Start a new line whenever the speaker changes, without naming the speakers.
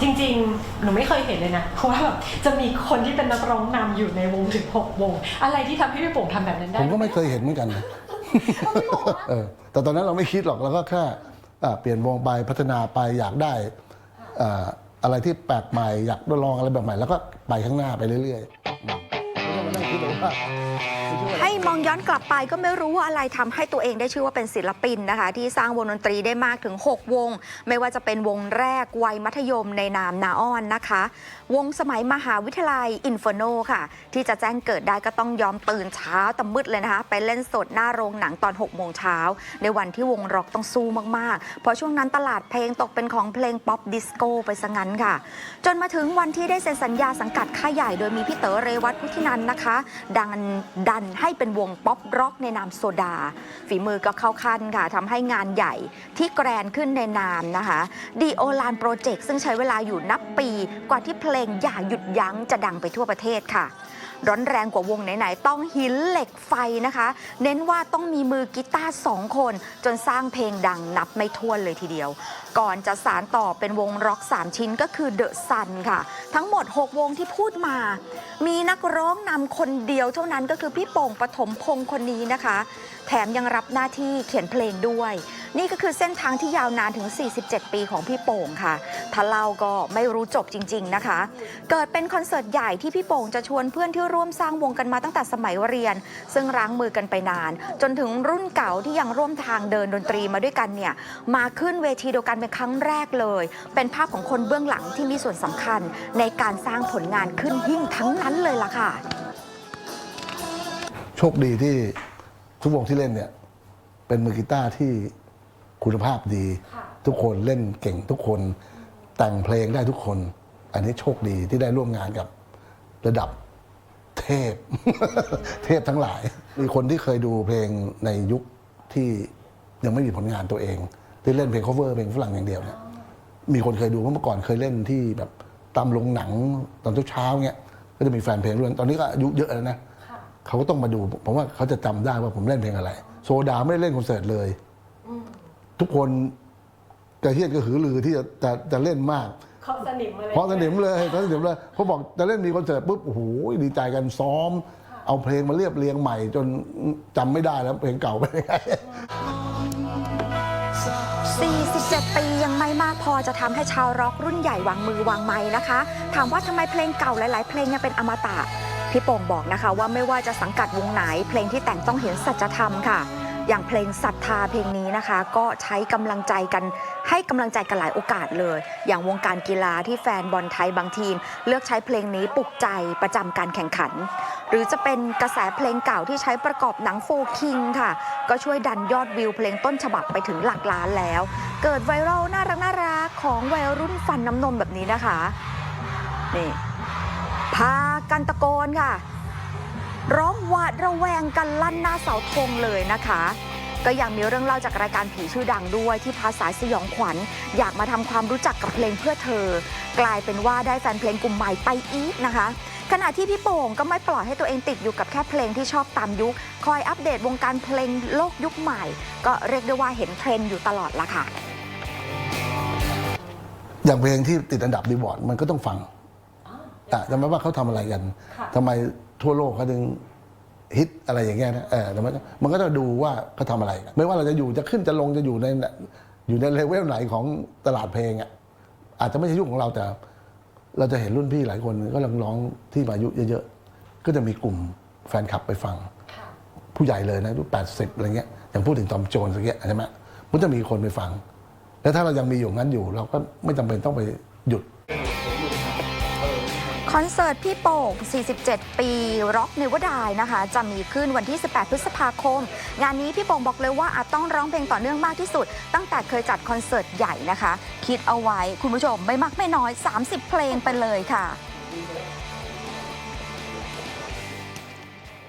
จริงๆ หนูไม่เคยเห็นเลยนะเพราะว่าแบบจะมีคนที่เป็นนักร้องนำอยู่ในวงถึง6วง อะไรที่ทำให้พี่โป่งทำแบบนั้นได้
ผมก็ไม่เคยเห็นเหมือนกันนะเออแต่ตอนนั้นเราไม่คิดหรอกเราก็แค่อ่าเปลี่ยนวงไปพัฒนาไปอยากได้อ่าอะไรที่แปลกใหม่อยากลองอะไรแบบใหม่แล้วก็ไปข้างหน้าไปเรื่อยๆอื มานั่งคิดว่า
ให้มองย้อนกลับไปก็ไม่รู้ว่าอะไรทำให้ตัวเองได้ชื่อว่าเป็นศิลปินนะคะ ที่สร้างวงดนตรีได้มากถึง 6 วง ไม่ว่าจะเป็นวงแรกวัยมัธยมในนามนาอ้อนนะคะ วงสมัยมหาวิทยาลัยอินฟโนค่ะ ที่จะแจ้งเกิดได้ก็ต้องยอมตื่นเช้าแต่มืดเลยนะคะ ไปเล่นสดหน้าโรงหนังตอน 6 โมงเช้า ในวันที่วงร็อกต้องสู้มากๆ เพราะช่วงนั้นตลาดเพลงตกเป็นของเพลงป๊อปดิสโก้ไปซะงั้นค่ะ จนมาถึงวันที่ได้เซ็นสัญญาสังกัดค่ายใหญ่โดยมีพี่เต๋อเรวัตพุทธินันท์นะคะดังดันให้เป็นวงป๊อปร็อกในนามโซดา ฝีมือก็เข้าขั้นค่ะทำให้งานใหญ่ที่แกรนขึ้นในนามนะคะดีโอลานโปรเจกต์ซึ่งใช้เวลาอยู่นับปีกว่าที่เพลงอย่าหยุดยั้งจะดังไปทั่วประเทศค่ะ ร้อนแรงกว่าวงไหนๆต้องหินเหล็กไฟนะคะ เน้นว่าต้องมีมือกีตาร์สองคน จนสร้างเพลงดังนับไม่ถ้วนเลยทีเดียว ก่อนจะสารต่อเป็นวงร็อก 3 ชิ้นก็คือเดอะซันค่ะ ทั้งหมด 6 วงที่พูดมา มีนักร้องนำคนเดียวเท่านั้นก็คือพี่โป่งปฐมพงศ์คนนี้นะคะ แถมยังรับหน้าที่เขียนเพลงด้วย นี่ก็คือเส้นทางที่ยาวนานถึง 47 ปีของพี่โป่งค่ะถ้าเล่าก็ไม่รู้จบจริง ๆนะคะ เกิดเป็นคอนเสิร์ตใหญ่ที่พี่โป่งจะชวนเพื่อนที่ร่วมสร้างวงกันมาตั้งแต่สมัยเรียน ซึ่งร้างมือกันไปนาน จนถึงรุ่นเก่าที่ยังร่วมทางเดินดนตรีมาด้วยกันเนี่ยมาขึ้นเวทีเดียวกันเป็นครั้งแรกเลย เป็นภาพของคนเบื้องหลังที่มีส่วนสำคัญ ในการสร้างผลงานขึ้นหิ่งทั้งนั้นเลยล่ะค่ะ
โชคดีที่ทุกวงที่เล่นเนี่ยเป็นมือกีตาร์ที่ คุณภาพดี ทุกคนเล่นเก่งทุกคน แต่งเพลงได้ทุกคน อันนี้โชคดีที่ได้ร่วมงานกับระดับเทพ เทพทั้งหลาย มีคนที่เคยดูเพลงในยุคที่ยังไม่มีผลงานตัวเองที่เล่นเพลง cover เพลงฝรั่งอย่างเดียวเนี่ยมีคนเคยดูเพราะเมื่อก่อนเคยเล่นที่แบบตามโรงหนังตอนเช้าๆเงี้ยก็จะมีแฟนเพลงด้วยตอนนี้ก็อายุเยอะแล้วนะเขาก็ต้องมาดูผมว่าเขาจะจำได้ว่าผมเล่นเพลงอะไร โซดาไม่ได้เล่นคอนเสิร์ตเลย ทุกคนกระเฮียนกระหือรือที่จะจะจะเล่นมาก
เขาสนิมอะไร
เพราะสนิมเลยเพราะสนิมเลยเขาบอกจะเล่นมีคอนเสิร์ตปุ๊บโอ้โหดีใจกันซ้อม เอาเพลงมาเรียบเรียงใหม่ จนจำไม่ได้แล้วเพลงเก่าเป็นยังไง
47 ปียังไม่มากพอจะทำให้ชาวร็อกรุ่นใหญ่วางมือวางไม้นะคะ ถามว่าทำไมเพลงเก่าหลาย ๆ เพลงยังเป็นอมตะ พี่โป่งบอกนะคะว่าไม่ว่าจะสังกัดวงไหน เพลงที่แต่งต้องเห็นสัจธรรมค่ะ อย่างเพลงศรัทธาเพลงนี้นะคะ ก็ใช้กำลังใจกันให้กำลังใจกันหลายโอกาสเลย อย่างวงการกีฬาที่แฟนบอลไทยบางทีม เลือกใช้เพลงนี้ปลุกใจประจำการแข่งขัน หรือจะเป็นกระแสเพลงเก่าที่ใช้ประกอบหนังโฟคิงค่ะ ก็ช่วยดันยอดวิวเพลงต้นฉบับไปถึงหลักล้านแล้ว เกิดไวรัลน่ารักน่ารักของวัยรุ่นฟันน้ำนมแบบนี้นะคะนี่พากันตะโกนค่ะ ร้องหวาดระแวงกันลั่นหน้าเสาธงเลยนะคะ ก็ยังมีเรื่องเล่าจากรายการผีชื่อดังด้วยที่พาสายสยองขวัญ อยากมาทำความรู้จักกับเพลงเพื่อเธอ กลายเป็นว่าได้แฟนเพลงกลุ่มใหม่ไปอีกนะคะขณะที่พี่โป่งก็ไม่ปล่อยให้ตัวเองติดอยู่กับแค่เพลงที่ชอบตามยุค คอยอัปเดตวงการเพลงโลกยุคใหม่ ก็เรียกได้ว่าเห็นเทรนด์อยู่ตลอดละค่ะ
อย่างเพลงที่ติดอันดับดีบอร์ดมันก็ต้องฟัง อะจำไหมว่าเขาทำอะไรกันทำไมทั่วโลกเขาถึงฮิตอะไรอย่างเงี้ยนะเออแต่มันก็มันก็ต้องดูว่าเขาทำอะไรกันไม่ว่าเราจะอยู่จะขึ้นจะลงจะอยู่ในอยู่ในเลเวลไหนของตลาดเพลงอะอาจจะไม่ใช่ยุคของเราแต่ เราจะเห็นรุ่นพี่หลายคนก็ลังร้องที่อายุเยอะๆ ก็จะมีกลุ่มแฟนคลับไปฟังผู้ใหญ่เลยนะอายุแปดสิบอะไรเงี้ยอย่างพูดถึงตอมโจนส์อย่างเงี้ยใช่ไหมมันจะมีคนไปฟัง แล้วถ้าเรายังมีอยู่งั้นอยู่ เราก็ไม่จำเป็นต้องไปหยุด
คอนเสิร์ตพี่โป่ง 47 ปีร็อกเนวดายนะคะ จะมีขึ้นวันที่ 18 พฤษภาคม งานนี้พี่โป่งบอกเลยว่าอาจต้องร้องเพลงต่อเนื่องมากที่สุด ตั้งแต่เคยจัดคอนเสิร์ตใหญ่นะคะ คิดเอาไว้คุณผู้ชมไม่มากไม่น้อย 30 เพลงไปเลยค่ะ